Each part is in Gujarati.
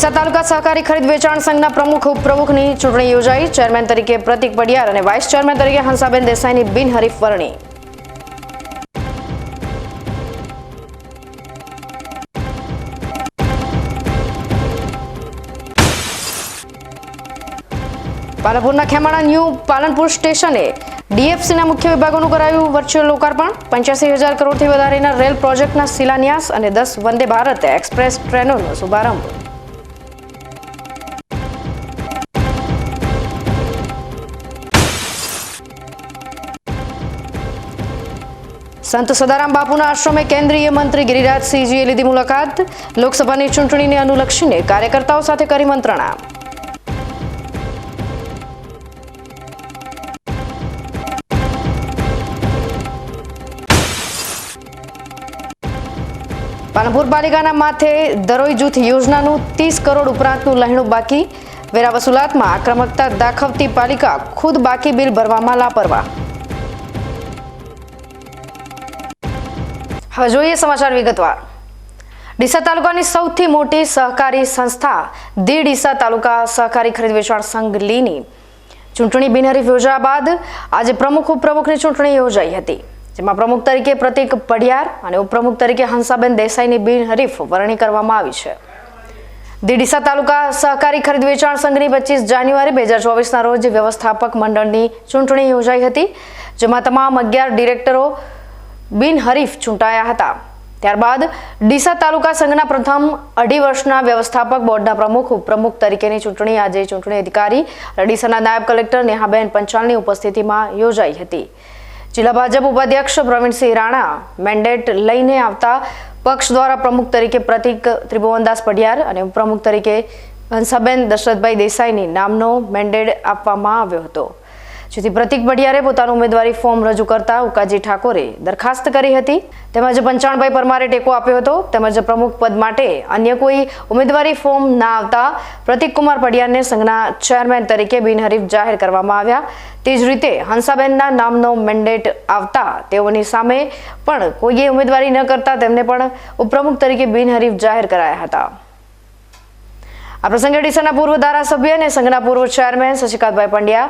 Deesa તાલુકા સહકારી ખરીદ વેચાણ સંઘના પ્રમુખ ઉપપ્રમુખની ચૂંટણી યોજાઈ. ચેરમેન તરીકે પ્રતિક પડિયાર અને વાઇસ ચેરમેન તરીકે હંસાબેન દેસાઈની બિનહરીફ વરણી. પાલનપુરના ખેમાણા ન્યૂ પાલનપુર સ્ટેશને ડીએફસીના મુખ્ય વિભાગોનું કરાયું વર્ચ્યુઅલ લોકાર્પણ. પંચ્યાસી હજાર કરોડથી વધારેના રેલ પ્રોજેક્ટના શિલાન્યાસ અને દસ વંદે ભારત એક્સપ્રેસ ટ્રેનોનો શુભારંભ. સંત સદારામ બાપુના આશ્રમે કેન્દ્રીય મંત્રી ગિરિરાજસિંહજીએ લીધી મુલાકાત. લોકસભાની ચૂંટણીને અનુલક્ષીને કાર્યકર્તાઓ સાથે કરી મંત્રણા. પાલનપુર પાલિકાના માથે દરોઈ જૂથ યોજનાનું ત્રીસ કરોડ ઉપરાંતનું લહેણું બાકી. વેરા વસૂલાતમાં આક્રમકતા દાખવતી પાલિકા ખુદ બાકી બિલ ભરવામાં લાપરવા હવે જોઈએ સમાચાર વિગતવાર. ડીસા તાલુકાની સૌથી મોટી સહકારી સંસ્થા દી ડીસા તાલુકા સહકારી ખરીદ વેચાણ સંઘ લીની ચૂંટણી બિનહરીફ યોજાયા બાદ આજે પ્રમુખ ઉપપ્રમુખની ચૂંટણી યોજાઈ હતી, જેમાં પ્રમુખ તરીકે પ્રતિક પડિયાર અને ઉપપ્રમુખ તરીકે હંસાબેન દેસાઈની બિનહરીફ વરણી કરવામાં આવી છે. દીડીસા તાલુકા સહકારી ખરીદ વેચાણ સંઘની પચીસ જાન્યુઆરી બે હજાર ચોવીસના રોજ વ્યવસ્થાપક મંડળની ચૂંટણી યોજાઈ હતી, જેમાં તમામ અગિયાર ડિરેક્ટરો બિનહરીફ ચૂંટાયા હતા. ત્યારબાદ ડીસા તાલુકા સંઘના પ્રથમ અઢી વર્ષના વ્યવસ્થાપક બોર્ડના પ્રમુખ, ઉપપ્રમુખ તરીકેની ચૂંટણી આજે ચૂંટણી અધિકારી અને ડીસાના નાયબ કલેક્ટર નેહાબેન પંચાલની ઉપસ્થિતિમાં યોજાઈ હતી. જિલ્લા ભાજપ ઉપાધ્યક્ષ પ્રવીણસિંહ રાણા મેન્ડેટ લઈને આવતા પક્ષ દ્વારા પ્રમુખ તરીકે પ્રતિક ત્રિભુવનદાસ પડિયાર અને ઉપપ્રમુખ તરીકે હંસાબેન દશરથભાઈ દેસાઈની નામનો મેન્ડેટ આપવામાં આવ્યો હતો. જેથી પ્રતિક પડિયારે પોતાનું ઉમેદવારી ફોર્મ રજૂ કરતા ઉકાજી ઠાકોરે દરખાસ્ત કરી હતી. તેમજ પંચાણભાઈ પરમારે ટેકો આપ્યો હતો. તેમજ પ્રમુખ પદ માટે અન્ય કોઈ ઉમેદવારી ફોર્મ ના આવતા પ્રતિક કુમાર પડિયારને સંઘના ચેરમેન તરીકે બિનહરીફ જાહેર કરવામાં આવ્યા. તે જ રીતે હંસાબેનના નામનો મેન્ડેટ આવતા તેઓની સામે પણ કોઈએ ઉમેદવારી ન કરતા તેમને પણ ઉપપ્રમુખ તરીકે બિનહરીફ જાહેર કરાયા હતા. આ પ્રસંગે ડીસાના પૂર્વ ધારાસભ્ય અને સંઘના પૂર્વ ચેરમેન શશિકાંતભાઈ પંડ્યા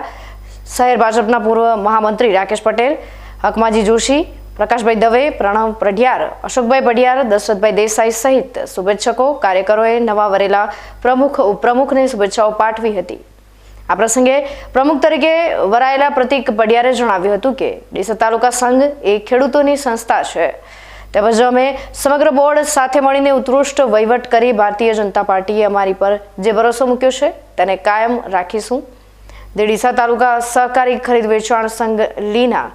શહેર ભાજપના પૂર્વ મહામંત્રી રાકેશ પટેલ, હકમાજી જોશી, પ્રકાશભાઈ દવે, પ્રણવ પઢિયાર અશોકભાઈ પઢિયાર, દશરથભાઈ દેસાઈ સહિત શુભેચ્છકો, કાર્યકરોએ નવા વરેલા પ્રમુખ, ઉપપ્રમુખને શુભેચ્છાઓ પાઠવી હતી. આ પ્રસંગે પ્રમુખ તરીકે વરાયેલા પ્રતિક પડિયારે જણાવ્યું હતું કે, ડીસા તાલુકા સંઘ એ ખેડૂતોની સંસ્થા છે. તેમજ અમે સમગ્ર બોર્ડ સાથે મળીને ઉત્કૃષ્ટ વહીવટ કરી ભારતીય જનતા પાર્ટીએ અમારી પર જે ભરોસો મૂક્યો છે, તેને કાયમ રાખીશું. દેડીસા તાલુકા સહકારી ખરીદ વેચાણ સંઘ લીના.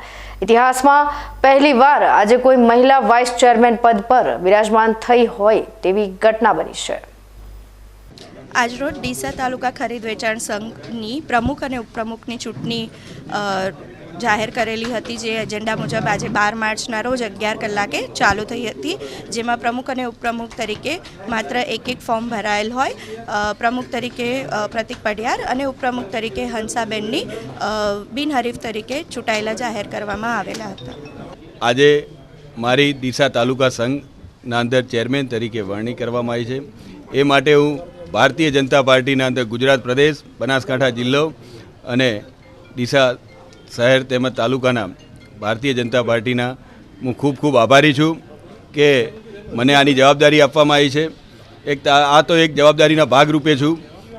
ઇતિહાસમાં પહેલીવાર આજે કોઈ મહિલા વાઇસ ચેરમેન પદ પર બિરાજમાન થઈ હોય તેવી ઘટના બની છે. આજરોજ ડીસા તાલુકા ખરીદ વેચાણ સંઘની પ્રમુખ અને ઉપપ્રમુખની ચૂંટણી જાહેર કરેલી હતી જે એજન્ડા મુજબ આજે બાર માર્ચના રોજ અગિયાર કલાકે ચાલુ થઈ હતી, જેમાં પ્રમુખ અને ઉપપ્રમુખ તરીકે માત્ર એક એક ફોર્મ ભરાયેલ હોય. પ્રમુખ તરીકે પ્રતિક પઢિયાર અને ઉપપ્રમુખ તરીકે હંસાબેનની બિનહરીફ તરીકે ચૂંટાયેલા જાહેર કરવામાં આવેલા હતા. આજે મારી ડીસા તાલુકા સંઘના અંદર ચેરમેન તરીકે વરણી કરવામાં આવી છે. એ માટે હું ભારતીય જનતા પાર્ટીના અંદર ગુજરાત પ્રદેશ, બનાસકાંઠા જિલ્લો અને ડીસા શહેર તેમજ તાલુકાના ભારતીય જનતા પાર્ટીના હું ખૂબ ખૂબ આભારી છું કે મને આની જવાબદારી આપવામાં આવી છે. એક આ તો એક જવાબદારીના ભાગરૂપે છું.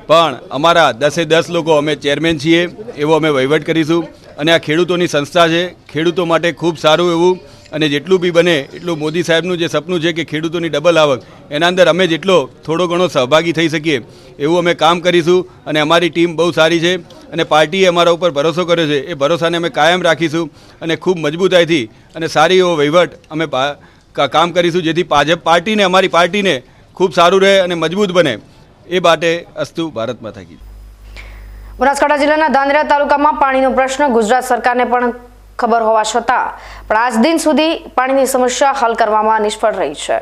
પણ અમારા દસે દસ લોકો અમે ચેરમેન છીએ એવો અમે વહીવટ કરીશું. અને આ ખેડૂતોની સંસ્થા છે. ખેડૂતો માટે ખૂબ સારું એવું. અને જેટલું બી બને એટલું મોદી સાહેબનું જે સપનું છે કે ખેડૂતોની ડબલ આવક, એના અંદર અમે જેટલો થોડો ઘણો સહભાગી થઈ શકીએ એવું અમે કામ કરીશું. અને અમારી ટીમ બહુ સારી છે. અને પાર્ટીએ અમારા ઉપર ભરોસો કર્યો છે. એ ભરોસાને અમે કાયમ રાખીશું અને ખૂબ મજબૂતાઈથી અને સારી એવો વહીવટ અમે કામ કરીશું, જેથી ભાજપ પાર્ટીને, અમારી પાર્ટીને ખૂબ સારું રહે અને મજબૂત બને. એ માટે અસ્તુ ભારત માતા કી બનાસકાંઠા જિલ્લાના ધાંધ્રા તાલુકામાં પાણીનો પ્રશ્ન, ગુજરાત સરકારને પણ ખબર હોવા છતાં પણ આજ દિન સુધી પાણીની સમસ્યા હલ કરવામાં નિષ્ફળ રહી છે.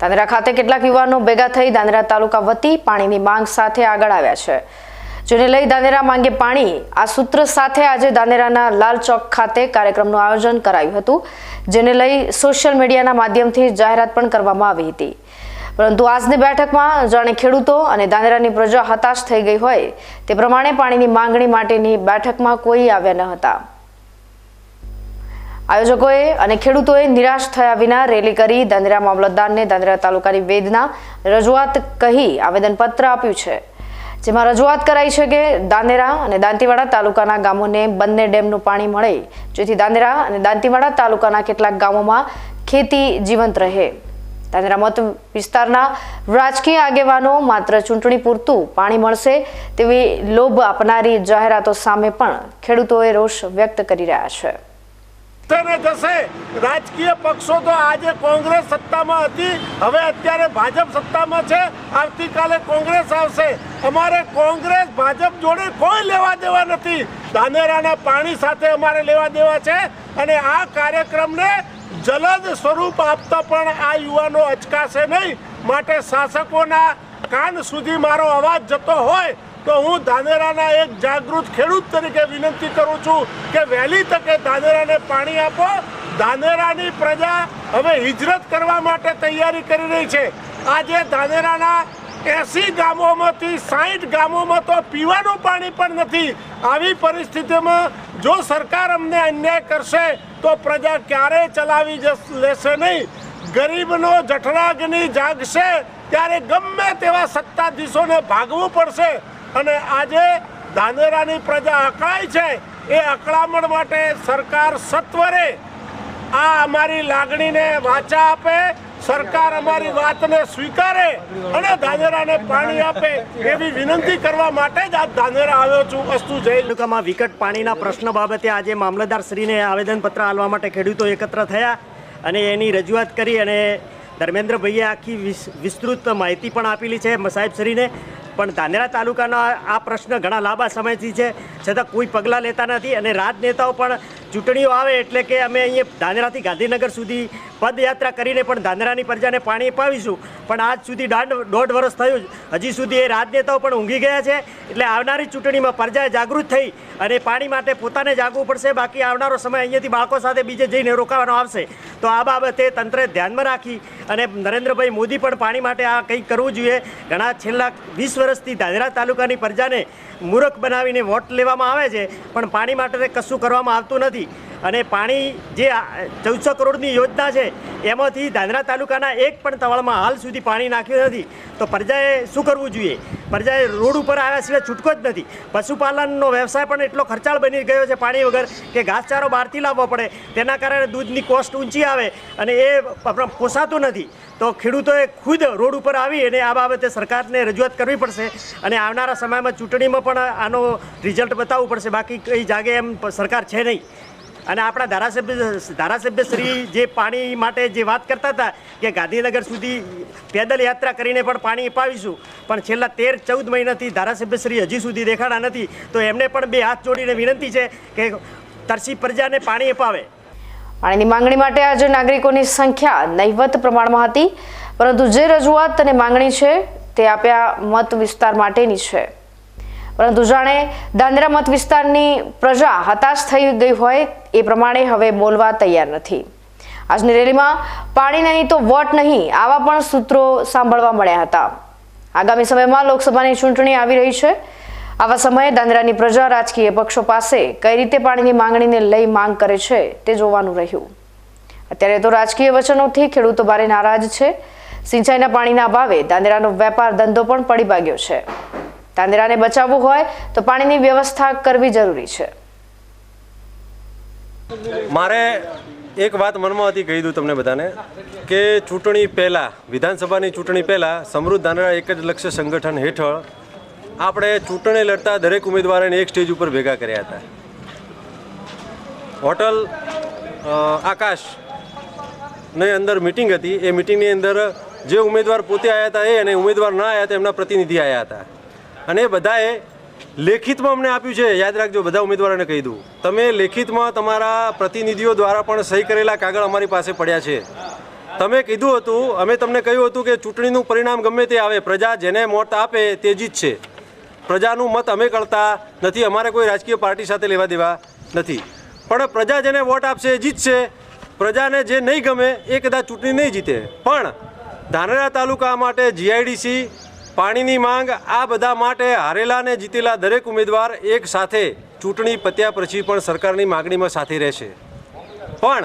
ધાનેરા ખાતે કેટલાક યુવાનો ભેગા થઈ ધાનેરા તાલુકા વતી પાણીની માંગ સાથે આગળ આવ્યા છે. જેને લઈ દાનેરા માંગે પાણી. આ સૂત્ર સાથે આજે દાનેરાના લાલ ચોક ખાતે કાર્યક્રમનું આયોજન કરાયું હતું, જેને લઈ સોશિયલ મીડિયાના માધ્યમથી જાહેરાત પણ કરવામાં આવી હતી. પરંતુ આજની બેઠકમાં જાણે ખેડૂતો અને દાનેરાની પ્રજા હતાશ થઈ ગઈ હોય, તે પ્રમાણે પાણીની માંગણી માટેની બેઠકમાં કોઈ આવ્યા ન હતા. આયોજકોએ અને ખેડૂતોએ નિરાશ થયા વિના રેલી કરી દાંદરા મામલતદારને દાંદરા તાલુકાની વેદના રજૂઆત કહી આવેદનપત્ર આપ્યું છે. જેમાં રજૂઆત કરાઈ છે કે દાંદેરા અને દાંતીવાડા તાલુકાના ગામોને બંને ડેમનું પાણી મળે, જેથી દાંદેરા અને દાંતીવાડા તાલુકાના કેટલાક ગામોમાં ખેતી જીવંત રહે. દાંદેરા મત વિસ્તારના રાજકીય આગેવાનો માત્ર ચૂંટણી પૂરતું પાણી મળશે તેવી લોભ આપનારી જાહેરાતો સામે પણ ખેડૂતોએ રોષ વ્યક્ત કરી રહ્યા છે. ને જશે રાજકીય પક્ષો તો આજે કોંગ્રેસ સત્તામાં હતી. હવે અત્યારે ભાજપ સત્તામાં છે. આવતીકાલે કોંગ્રેસ આવશે. અમારે કોંગ્રેસ ભાજપ જોડે કોઈ લેવા દેવા નથી. ધાનેરાના પાણી સાથે અમારે લેવા દેવા છે અને આ કાર્યક્રમને જલદ સ્વરૂપ આપતા પણ આ યુવાનો અચકાશે નહીં. માટે શાસકોના કાન સુધી મારો અવાજ જતો હોય તો હું ધાનેરાના એક જાગૃત ખેડૂત તરીકે વિનંતી કરું છું કે વહેલી તકે ધાનેરાને પાણી આપો. ધાનેરાની પ્રજા હવે હિજરત કરવા માટે તૈયારી કરી રહી છે. આજે ધાનેરાના એસી ગામોમાંથી સાહીઠ ગામોમાં તો પીવાનું પાણી પણ નથી. આવી પરિસ્થિતિમાં જો સરકાર અમને અન્યાય કરશે, તો પ્રજા ક્યારેય ચલાવી લેશે નહીં? ગરીબનો જઠરાગ્નિ જાગશે, ત્યારે ગમે તેવા સત્તાધીશોને ભાગવું પડશે. અને આજે ધાનેરાની પ્રજા અકળાય છે એ અકળામણ માટે સરકાર સત્વરે આ અમારી લાગણીને વાચા આપે, સરકાર અમારી વાતને સ્વીકારે અને ધાનેરાને પાણી આપે એવી વિનંતી કરવા માટે જ આજ ધાનેરા આવ્યો છું, અસ્તુ જય તાલુકામાં વિકટ પાણીના પ્રશ્ન બાબતે આજે મામલતદારશ્રીને આવેદનપત્ર આપવા માટે ખેડૂતો એકત્ર થયા અને એની રજૂઆત કરી અને ધર્મેન્દ્રભાઈએ આખી વિસ- વિસ્તૃત માહિતી પણ આપેલી છે. સાહેબશ્રીને પણ ધાનેરા તાલુકાના આ પ્રશ્ન ઘણા લાંબા સમયથી છે. છતાં કોઈ પગલાં લેતા નથી અને રાજનેતાઓ પણ ચૂંટણીઓ આવે એટલે કે અમે અહીંયા ધાનેરાથી ગાંધીનગર સુધી પદયાત્રા કરીને પણ ધાનેરાની પ્રજાને પાણી અપાવીશું. પણ આજ સુધી દાંડ, દોઢ વર્ષ થયું હજી સુધી એ રાજનેતાઓ પણ ઊંઘી ગયા છે. એટલે આવનારી ચૂંટણીમાં પ્રજાએ જાગૃત થઈ અને પાણી માટે પોતાને જાગવું પડશે. બાકી આવનારો સમય અહીંયાથી બાળકો સાથે બીજે જઈને રોકાવાનો આવશે. તો આ બાબતે તંત્રે ધ્યાનમાં રાખી અને નરેન્દ્રભાઈ મોદી પણ પાણી માટે આ કંઈક કરવું જોઈએ. ઘણા છેલ્લા વીસ વર્ષથી દાદરા તાલુકાની પ્રજાને મૂર્ખ બનાવીને વોટ લેવામાં આવે છે, પણ પાણી માટે કશું કરવામાં આવતું નથી. અને પાણી જે ચૌદસો કરોડની યોજના છે, એમાંથી ધાંધ્રા તાલુકાના એક પણ તવાળમાં હાલ સુધી પાણી નાખ્યું નથી. તો પ્રજાએ શું કરવું જોઈએ? પ્રજાએ રોડ ઉપર આવ્યા સિવાય છૂટકો જ નથી. પશુપાલનનો વ્યવસાય પણ એટલો ખર્ચાળ બની ગયો છે પાણી વગર કે ઘાસચારો બહારથી લાવવો પડે. તેના કારણે દૂધની કોસ્ટ ઊંચી આવે અને એ પોસાતું નથી. તો ખેડૂતોએ ખુદ રોડ ઉપર આવી અને આ બાબતે સરકારને રજૂઆત કરવી પડશે. અને આવનારા સમયમાં ચૂંટણીમાં પણ આનો રિઝલ્ટ બતાવવું પડશે. બાકી કઈ જાગે એમ સરકાર છે નહીં. અને આપણા ધારાસભ્ય ધારાસભ્ય શ્રી જે પાણી માટે જે વાત કરતા હતા કે ગાંધીનગર સુધી પેદલ યાત્રા કરીને પણ પાણી અપાવીશું. પણ છેલ્લા તેર ચૌદ મહિનાથી ધારાસભ્ય શ્રી હજી સુધી દેખાડા નથી. તો એમને પણ બે હાથ જોડીને વિનંતી છે કે તરસી પ્રજાને પાણી અપાવે. પાણીની માંગણી માટે આજે નાગરિકોની સંખ્યા નહીવત પ્રમાણમાં હતી. પરંતુ જે રજૂઆત અને માંગણી છે તે આપ્યા મત વિસ્તાર માટેની છે. પરંતુ જાણે દાંદરા મત વિસ્તારની પ્રજા હતાશ થઈ ગઈ હોય એ પ્રમાણે હવે બોલવા તૈયાર નથી. આજની રેલીમાં પાણી નહીં તો વોટ નહીં આવા પણ સૂત્રો સાંભળવા મળ્યા હતા. આગામી સમયમાં લોકસભાની ચૂંટણી આવી રહી છે. આવા સમયે દાંદરાની પ્રજા રાજકીય પક્ષો પાસે કઈ રીતે પાણીની માંગણીને લઈ માંગ કરે છે તે જોવાનું રહ્યું. અત્યારે તો રાજકીય વચનોથી ખેડૂતો ભારે નારાજ છે. સિંચાઈના પાણીના અભાવે દાંદરાનો વેપાર ધંધો પણ પડી ભાગ્યો છે. દાંદેરાને બચાવવું હોય તો પાણીની વ્યવસ્થા કરવી જરૂરી છે. મારે એક વાત મનમાં હતી, કહી દઉં તમને બધાને, કે ચૂંટણી પહેલાં, વિધાનસભાની ચૂંટણી પહેલાં સમૃદ્ધ ધાનેરા એક જ લક્ષ્ય સંગઠન હેઠળ આપણે ચૂંટણી લડતા દરેક ઉમેદવારોને એક સ્ટેજ ઉપર ભેગા કર્યા હતા. હોટલ આકાશની અંદર મિટિંગ હતી. એ મિટિંગની અંદર જે ઉમેદવાર પોતે આવ્યા હતા એ અને ઉમેદવાર ના આવ્યા હતા, એમના પ્રતિનિધિ આવ્યા હતા. અને બધાએ લેખિતમાં અમને આપ્યું છે. યાદ રાખજો, બધા ઉમેદવારોને કહી દઉં. તમે લેખિતમાં તમારા પ્રતિનિધિઓ દ્વારા પણ સહી કરેલા કાગળ અમારી પાસે પડ્યા છે. તમે કીધું હતું, અમે તમને કહ્યું હતું કે ચૂંટણીનું પરિણામ ગમે તે આવે, પ્રજા જેને મત આપે તે જીત છે. પ્રજાનું મત અમે કરતા નથી, અમારે કોઈ રાજકીય પાર્ટી સાથે લેવા દેવા નથી. પણ પ્રજા જેને વોટ આપશે એ જીતશે, પ્રજાને જે નહીં ગમે એ કદાચ ચૂંટણી નહીં જીતે. પણ ધાનેરા તાલુકા માટે જીઆઈડીસી પાણીની માંગ આ બધા માટે હારેલા અને જીતેલા દરેક ઉમેદવાર એક સાથે ચૂંટણી પત્યા પછી પણ સરકારની માગણીમાં સાથે રહેશે. પણ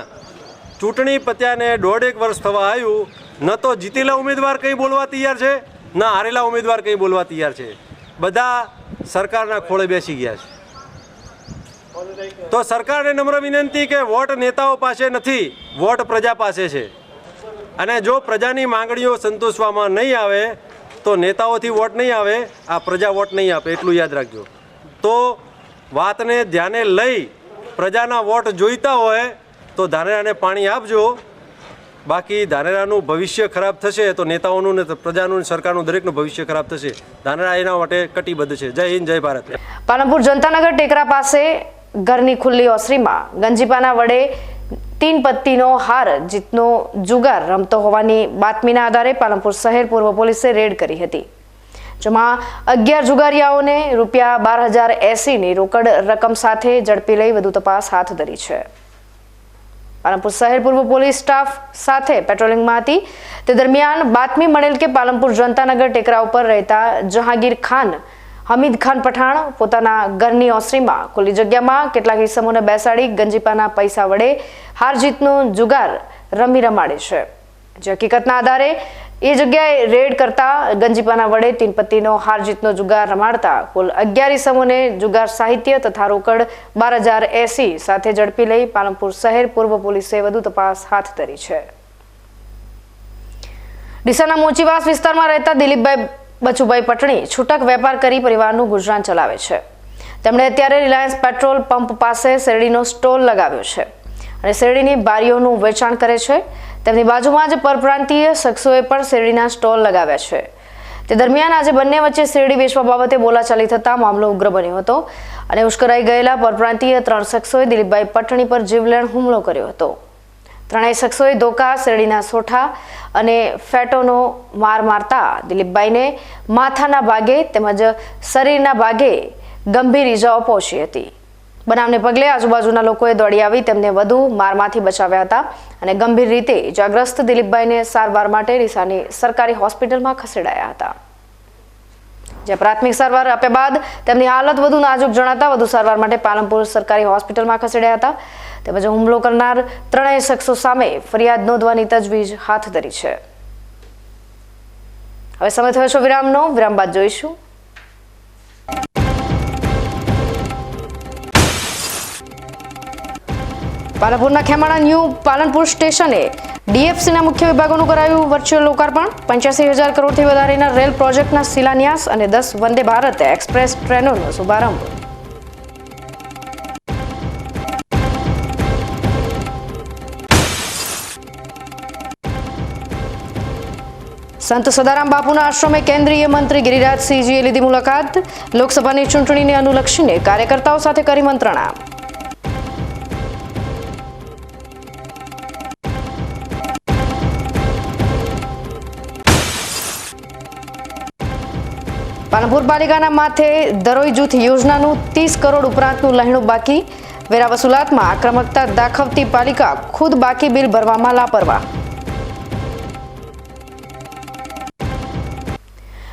ચૂંટણી પત્યાને દોઢેક વર્ષ થવા આવ્યું, ન તો જીતેલા ઉમેદવાર કંઈ બોલવા તૈયાર છે, ન હારેલા ઉમેદવાર કંઈ બોલવા તૈયાર છે. બધા સરકારના ખોળે બેસી ગયા છે. તો સરકારને નમ્ર વિનંતી કે વોટ નેતાઓ પાસે નથી, વોટ પ્રજા પાસે છે. અને જો પ્રજાની માંગણીઓ સંતોષવામાં નહીં આવે તો નેતાઓથી વોટ નહીં આવે, આ પ્રજા વોટ નહીં આપે, એટલું યાદ રાખજો. તો વાતને ધ્યાને લઈ પ્રજાના વોટ જોઈતા હોય તો ધાનેરાને પાણી આપજો. બાકી ધાનેરાનું ભવિષ્ય ખરાબ થશે તો નેતાઓનું ને પ્રજાનું સરકારનું દરેકનું ભવિષ્ય ખરાબ થશે. ધાનેરા એના માટે કટિબદ્ધ છે. જય હિન્દ, જય ભારત. પાલનપુર જનતાનગર ટેકરા પાસે ઘરની ખુલ્લી ઓસરીમાં ગંજીપાના વડે તીન પત્તીનો હાર જીતનો જુગાર રમતો હોવાની બાતમીના આધારે પાલનપુર શહેર પૂર્વ પોલીસે રેડ કરી હતી. જેમાં અગિયાર જુગારીયાઓને રૂપિયા બાર હજાર એસીની રોકડ રકમ સાથે ઝડપી લઈ વધુ તપાસ હાથ ધરી છે. પાલનપુર શહેર પૂર્વ પોલીસ સ્ટાફ સાથે પેટ્રોલિંગમાં હતી તે દરમિયાન બાતમી મળેલ કે પાલનપુર જનતાનગર ટેકરા ઉપર રહેતા જહાંગીર ખાન હમીદ ખાન પઠાણ પોતાના ઘરની ઓસરીમાં ખુલ્લી જગ્યામાં કેટલાક ઇસમોને બેસાડી ગંજીપાના પૈસા વડે હાર જીતનો જુગાર રમી રમાડે છે. જે હકીકતના આધારે એ જગ્યાએ રેડ કરતા ગંજીપાના વડે તીનપત્તીનો હાર જીતનો જુગાર રમાડતા કુલ અગિયાર ઇસમોને જુગાર સાહિત્ય તથા રોકડ બાર હજાર એસી સાથે ઝડપી લઈ પાલનપુર શહેર પૂર્વ પોલીસે વધુ તપાસ હાથ ધરી છે. ડીસાના મોચીવાસ વિસ્તારમાં રહેતા દિલીપભાઈ બચુભાઈ પટણી છૂટક વેપાર કરી પરિવારનું ગુજરાન ચલાવે છે. તેમણે અત્યારે રિલાયન્સ પેટ્રોલ પંપ પાસે શેરડીનો સ્ટોલ લગાવ્યો છે અને શેરડીની બારીઓનું વેચાણ કરે છે. તેમની બાજુમાં જ પરપ્રાંતીય શખ્સોએ પણ શેરડીના સ્ટોલ લગાવ્યા છે. તે દરમિયાન આજે બંને વચ્ચે શેરડી વેચવા બાબતે બોલાચાલી થતાં મામલો ઉગ્ર બન્યો હતો અને ઉશ્કરાઈ ગયેલા પરપ્રાંતીય ત્રણ શખ્સોએ દિલીપભાઈ પટણી પર જીવલેણ હુમલો કર્યો હતો. ત્રણેય શખ્સોએ ધોકા, શેરડીના સોઠા અને ફેટોનો માર મારતા દિલીપભાઈને માથાના ભાગે તેમજ શરીરના ભાગે ગંભીર ઈજાઓ પહોંચી હતી. બનાવને પગલે આજુબાજુના લોકોએ દોડી આવી તેમને વધુ મારમાંથી બચાવ્યા હતા અને ગંભીર રીતે ઇજાગ્રસ્ત દિલીપભાઈને સારવાર માટે રીસાની સરકારી હોસ્પિટલમાં ખસેડાયા હતા. જ્યાં પ્રાથમિક સારવાર આપ્યા બાદ તેમની હાલત વધુ નાજુક જણાતા વધુ સારવાર માટે પાલનપુર સરકારી હોસ્પિટલમાં ખસેડ્યા હતા. તેમજ હુમલો કરનાર ત્રણેય શખ્સો સામે ફરિયાદ નોંધવાની તજવીજ હાથ ધરી છે. હવે સમય થયો છે વિરામનો. વિરામ બાદ જોઈશું. પાલનપુરના ખેમાણા ન્યૂ પાલનપુર સ્ટેશને ડીએફસીના મુખ્ય વિભાગોનું કરાયું વર્ચ્યુઅલ લોકાર્પણ. પંચ્યાસી હજાર કરોડથી વધારેના રેલ પ્રોજેક્ટના શિલાન્યાસ અને દસ વંદે ભારત એક્સપ્રેસ ટ્રેનોનો શુભારંભ. સંત સદારામ બાપુના આશ્રમે કેન્દ્રીય મંત્રી ગિરિરાજસિંહજીએ લીધી મુલાકાત. લોકસભાની ચૂંટણીને અનુલક્ષીને કાર્યકર્તાઓ સાથે કરી મંત્રણા. પાલનપુર પાલિકાના માથે દરોઈ જૂથ યોજનાનું ત્રીસ કરોડ ઉપરાંતનું લહેણું બાકી. વેરા વસૂલાતમાં આક્રમકતા દાખવતી પાલિકા ખુદ બાકી બિલ ભરવામાં લાપરવાહ.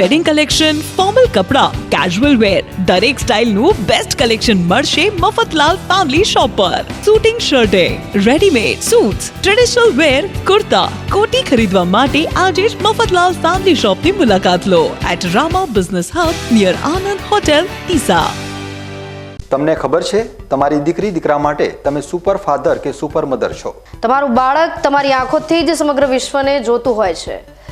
wedding collection formal કપડાં કેઝ્યુઅલ વેર દરેક સ્ટાઇલનું બેસ્ટ કલેક્શન મળશે મફતલાલ ફેમિલી શોપ પર. Suiting શર્ટે readymade suits traditional wear kurta કોટી ખરીદવા માટે આજે જ મફતલાલ ફેમિલી શોપની મુલાકાત લો. At Rama business hub near Anand hotel ઈસા તમને ખબર છે તમારી દીકરી દીકરા માટે તમે સુપર ફાધર કે સુપર મધર છો? તમારું બાળક તમારી આંખોથી જ સમગ્ર વિશ્વને જોતું હોય છે.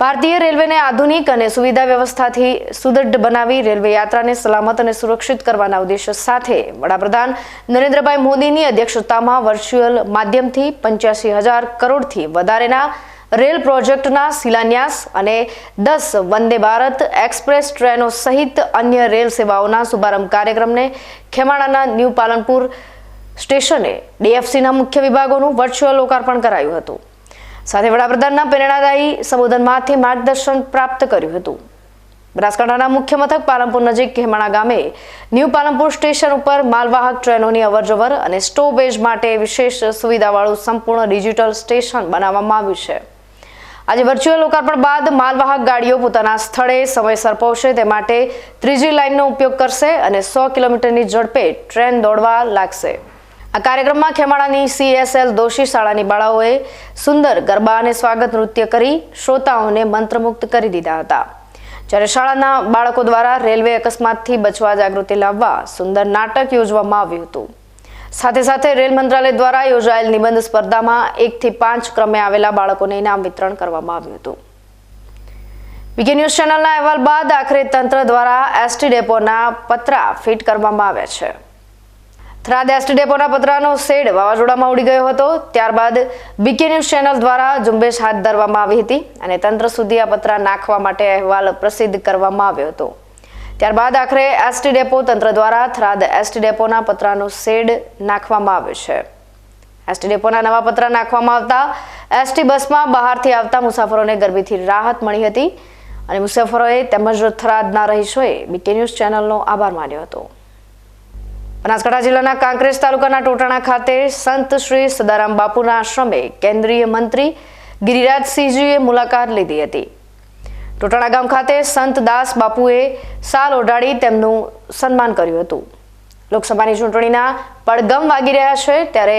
ભારતીય રેલવેને આધુનિક અને સુવિધા વ્યવસ્થાથી સુદૃઢ બનાવી રેલવે યાત્રાને સલામત અને સુરક્ષિત કરવાના ઉદ્દેશ્ય સાથે વડાપ્રધાન નરેન્દ્રભાઈ મોદીની અધ્યક્ષતામાં વર્ચ્યુઅલ માધ્યમથી પંચ્યાસી હજાર કરોડથી વધારેના રેલ પ્રોજેક્ટના શિલાન્યાસ અને દસ વંદે ભારત એક્સપ્રેસ ટ્રેનો સહિત અન્ય રેલ સેવાઓના શુભારંભ કાર્યક્રમને ખેમાણાના ન્યૂ પાલનપુર સ્ટેશને ડીએફસીના મુખ્ય વિભાગોનું વર્ચ્યુઅલ લોકાર્પણ કરાયું હતું. સાથે વડાપ્રધાનના પ્રેરણાદાયી સંબોધનમાંથી માર્ગદર્શન પ્રાપ્ત કર્યું હતું. બનાસકાંઠાના મુખ્ય મથક પાલનપુર નજીક ખેમાણા ગામે ન્યૂ પાલનપુર સ્ટેશન ઉપર માલવાહક ટ્રેનોની અવરજવર અને સ્ટોપેજ માટે વિશેષ સુવિધાવાળું સંપૂર્ણ ડિજિટલ સ્ટેશન બનાવવામાં આવ્યું છે. આજે વર્ચ્યુઅલ લોકાર્પણ બાદ માલવાહક ગાડીઓ પોતાના સ્થળે સમયસર પહોંચે તે માટે ત્રીજી લાઇનનો ઉપયોગ કરશે અને સો કિલોમીટરની ઝડપે ટ્રેન દોડવા લાગશે. આ કાર્યક્રમમાં ખેમાણાની સીએસએલ દોશી શાળાની બાળાઓએ સુંદર, ગરબા અને સ્વાગત નૃત્ય કરી શ્રોતાઓને મંત્રમુગ્ધ કરી દીધા હતા. જ્યારે શાળાના બાળકો દ્વારા રેલવે અકસ્માતથી બચવા જાગૃતિ લાવવા સુંદર નાટક યોજવામાં આવ્યું હતું. સાથે સાથે રેલ મંત્રાલય દ્વારા યોજાયેલ નિબંધ સ્પર્ધામાં એકથી પાંચ ક્રમે આવેલા બાળકોને ઇનામ વિતરણ કરવામાં આવ્યું હતું. વીકે ન્યૂઝ ચેનલના અહેવાલ બાદ આખરે તંત્ર દ્વારા એસટી ડેપોના પતરા ફિટ કરવામાં આવ્યા છે. થરાદ એસટી ડેપોના પતરાનો શેડ વાવાઝોડામાં ઉડી ગયો હતો. ત્યારબાદ બીકે ન્યૂઝ ચેનલ દ્વારા ઝુંબેશ હાથ ધરવામાં આવી હતી અને તંત્ર સુધી આ પતરા નાખવા માટે અહેવાલ પ્રસિદ્ધ કરવામાં આવ્યો હતો. ત્યારબાદ આખરે એસટી ડેપો તંત્ર દ્વારા થરાદ એસટી ડેપોના પતરાનો શેડ નાખવામાં આવ્યો છે. એસટી ડેપોના નવા પતરા નાખવામાં આવતા એસટી બસમાં બહારથી આવતા મુસાફરોને ગરમીથી રાહત મળી હતી અને મુસાફરોએ તેમજ થરાદના રહીશોએ બીકે ન્યૂઝ ચેનલનો આભાર માન્યો હતો. બનાસકાંઠા જિલ્લાના કાંકરેજ તાલુકાના ટોટાણા ખાતે સંત શ્રી સદારામ બાપુના આશ્રમે કેન્દ્રીય મંત્રી ગિરિરાજસિંહજીએ મુલાકાત લીધી હતી. ટોટાણા ગામ ખાતે સંત દાસ બાપુએ સાલ ઓઢાડી તેમનું સન્માન કર્યું હતું. લોકસભાની ચૂંટણીના પડગમ વાગી રહ્યા છે ત્યારે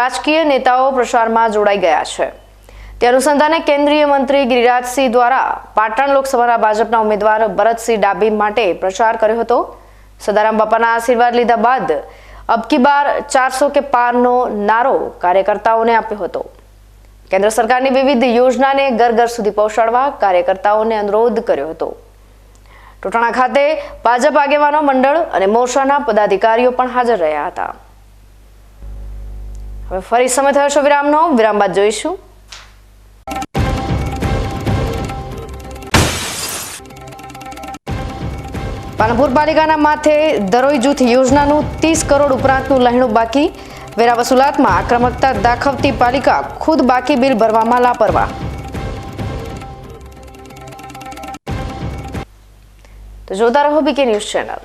રાજકીય નેતાઓ પ્રચારમાં જોડાઈ ગયા છે. તે અનુસંધાને કેન્દ્રીય મંત્રી ગિરિરાજસિંહ દ્વારા પાટણ લોકસભાના ભાજપના ઉમેદવાર ભરતસિંહ ડાભી માટે પ્રચાર કર્યો હતો. સદારામ બાપાના આશીર્વાદ લીધા બાદ અબકી બાર ચારસો કે પારનો નારો કાર્યકર્તાઓને આપ્યો હતો કેન્દ્ર સરકારની વિવિધ યોજનાને ઘર ઘર સુધી પહોંચાડવા કાર્યકર્તાઓને અનુરોધ કર્યો હતો ટોટાણા ખાતે ભાજપ આગેવાનો મંડળ અને મોરચાના પદાધિકારીઓ પણ હાજર રહ્યા હતા હવે ફરી સમય થયો છે વિરામનો વિરામ બાદ જોઈશું પાલનપુર પાલિકાના માથે દરોઈ જૂથ યોજનાનું ત્રીસ કરોડ ઉપરાંતનું લહેણું બાકી. વેરા વસુલાતમાં આક્રમકતા દાખવતી પાલિકા ખુદ બાકી બિલ ભરવામાં લાપરવા તો જોતા રહો BK news channel.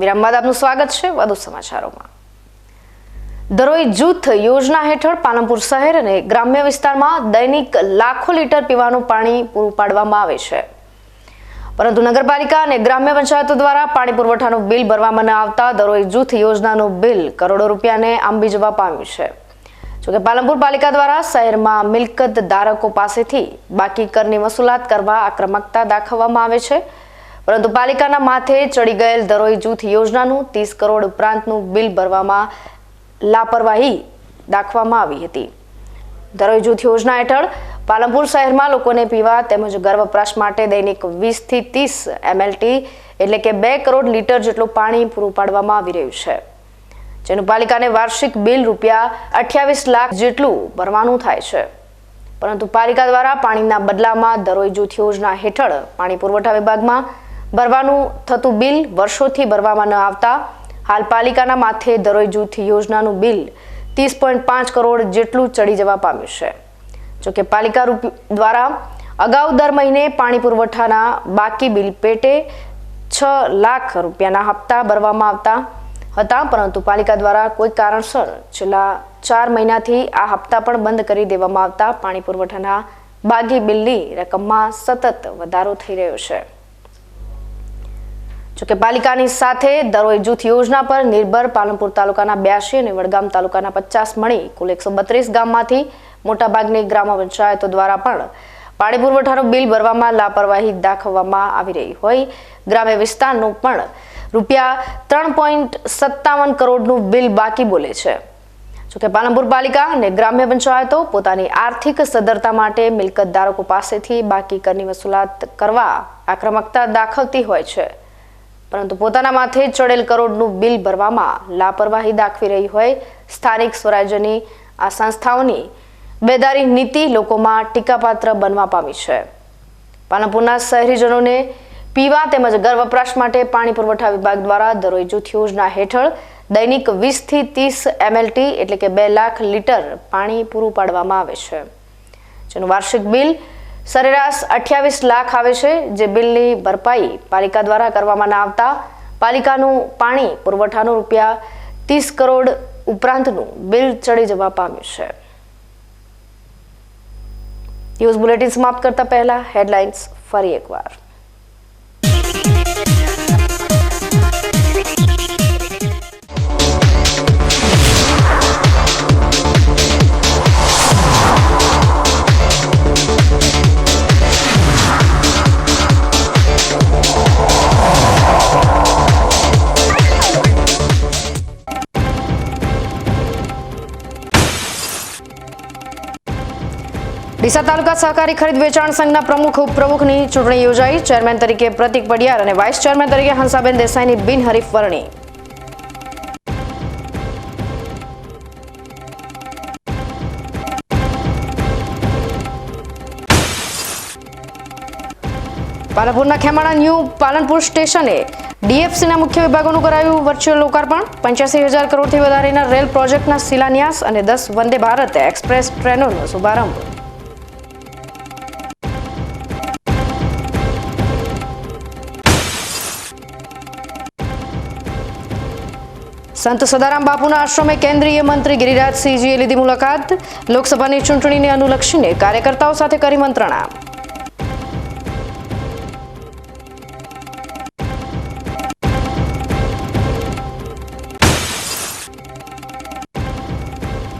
વિરામ બાદ આપનું સ્વાગત છે વધુ સમાચારોમાં. દરોઈ જૂથ યોજના હેઠળ પાલનપુર શહેર અને ગ્રામ્ય વિસ્તારમાં દૈનિક લાખો લીટર પીવાનું પાણી પૂરું પાડવામાં આવે છે. પરંતુ નગરપાલિકા અને ગ્રામ્ય પંચાયતો દ્વારા પાણી પુરવઠાનું બિલ ભરવામાં ન આવતા દરોઈ જૂથ યોજનાનું બિલ કરોડો રૂપિયાને આંબી જવા પામ્યું છે. જોકે પાલનપુર પાલિકા દ્વારા શહેરમાં મિલકત ધારકો પાસેથી બાકી કરની વસૂલાત કરવા આક્રમકતા દાખવવામાં આવે છે. પરંતુ પાલિકાના માથે ચડી ગયેલ દરોઈ જૂથ યોજનાનું ત્રીસ કરોડ ઉપરાંતનું બિલ ભરવામાં લાપરવાહી દાખવામાં આવી હતી. દરોઈ જૂથ યોજના હેઠળ પાલનપુર શહેરમાં લોકોને પીવા તેમજ ઘર માટે દૈનિક વીસથી ત્રીસ એમએલટી એટલે કે બે કરોડ લીટર જેટલું પાણી પૂરું પાડવામાં આવી રહ્યું છે. જેનું પાલિકાને વાર્ષિક બિલ રૂપિયા અઠ્યાવીસ લાખ જેટલું ભરવાનું થાય છે. પરંતુ પાલિકા દ્વારા પાણીના બદલામાં દરોઈ જૂથ યોજના હેઠળ પાણી પુરવઠા વિભાગમાં ભરવાનું થતું બિલ વર્ષોથી ભરવામાં ન આવતા. હાલ પાલિકાના માથે દરોઈ જૂથ યોજનાનું બિલ ત્રીસ પોઈન્ટ પાંચ કરોડ જેટલું ચડી જવા પામ્યું છે. જોકે પાલિકા રૂપ- દ્વારા અગાઉ દર મહિને પાણી પુરવઠાના બાકી બિલ પેટે છ લાખ રૂપિયાના હપ્તા ભરવામાં આવતા હતા, પરંતુ પાલિકા દ્વારા કોઈ કારણસર છેલ્લા ચાર મહિનાથી આ હપ્તા પણ બંધ કરી દેવામાં આવતા. પાણી પુરવઠાના બાકી બિલની રકમમાં સતત વધારો થઈ રહ્યો છે. જોકે પાલિકાની સાથે દરોઈ જૂથ યોજના પર નિર્ભર પાલનપુર તાલુકાના બ્યાસી અને વડગામ તાલુકાના પચાસ મળી કુલ એકસો બત્રીસ ગામમાંથી મોટાભાગની ગ્રામ પંચાયતો દ્વારા પણ પાણી પુરવઠાનું બિલ ભરવામાં લાપરવાહી દાખવવામાં આવી રહી હોય. ગ્રામ્ય વિસ્તારનું પણ રૂપિયા ત્રણ પોઈન્ટ સત્તાવન કરોડનું બિલ બાકી બોલે છે. જોકે પાલનપુર પાલિકા અને ગ્રામ્ય પંચાયતો પોતાની આર્થિક સદ્ધરતા માટે મિલકત ધારકો પાસેથી બાકી કરની વસૂલાત કરવા આક્રમકતા દાખવતી હોય છે. પરંતુ પોતાના માથે ચડેલ કરોડનું બિલ ભરવામાં લાપરવાહી દાખવી રહી હોય, સ્થાનિક સ્વરાજ્યની આ સંસ્થાઓની બેદારી નીતિ લોકોમાં ટીકાપાત્ર બનવા પામી છે. પાલનપુરના શહેરીજનોને પીવા તેમજ ઘર વપરાશ માટે પાણી પુરવઠા વિભાગ દ્વારા દરોઈ જૂથ યોજના હેઠળ દૈનિક વીસથી ત્રીસ એમએલટી એટલે કે બે લાખ લીટર પાણી પૂરું પાડવામાં આવે છે. જેનું વાર્ષિક બિલ સરેરાશ અઠ્યાવીસ લાખ આવે છે, જે બિલની ભરપાઈ પાલિકા દ્વારા કરવામાં ના આવતા. પાલિકાનું પાણી, પુરવઠાનું રૂપિયા ત્રીસ કરોડ ઉપરાંતનું બિલ ચડી જવા પામ્યું છે. ન્યૂઝ બુલેટિન સમાપ્ત કરતા પહેલા, હેડલાઇન્સ ફરી એકવાર. ડીસા તાલુકા સહકારી ખરીદ વેચાણ સંઘના પ્રમુખ ઉપપ્રમુખની ચૂંટણી યોજાઈ. ચેરમેન તરીકે પ્રતિક પડિયાર અને વાઇસ ચેરમેન તરીકે હંસાબેન દેસાઈની બિનહરીફ વરણી. પાલનપુરના ખેમાણા ન્યૂ પાલનપુર સ્ટેશને ડીએફસીના મુખ્ય વિભાગોનું કરાયું વર્ચ્યુઅલ લોકાર્પણ. પંચ્યાસી હજાર કરોડથી વધારેના રેલ પ્રોજેક્ટના શિલાન્યાસ અને દસ વંદે ભારત એક્સપ્રેસ ટ્રેનોનો શુભારંભ. સંત સદારામ બાપુના આશ્રમે કેન્દ્રીય મંત્રી ગિરિરાજસિંહજીએ લીધી મુલાકાત. લોકસભાની ચૂંટણીને અનુલક્ષીને કાર્યકર્તાઓ સાથે કરી મંત્રણા.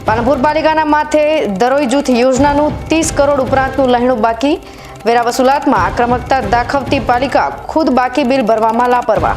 પાલનપુર પાલિકાના માથે દરોઈ જૂથ યોજનાનું ત્રીસ કરોડ ઉપરાંતનું લહેણું બાકી. વેરા વસૂલાતમાં આક્રમકતા દાખવતી પાલિકા ખુદ બાકી બિલ ભરવામાં લાપરવા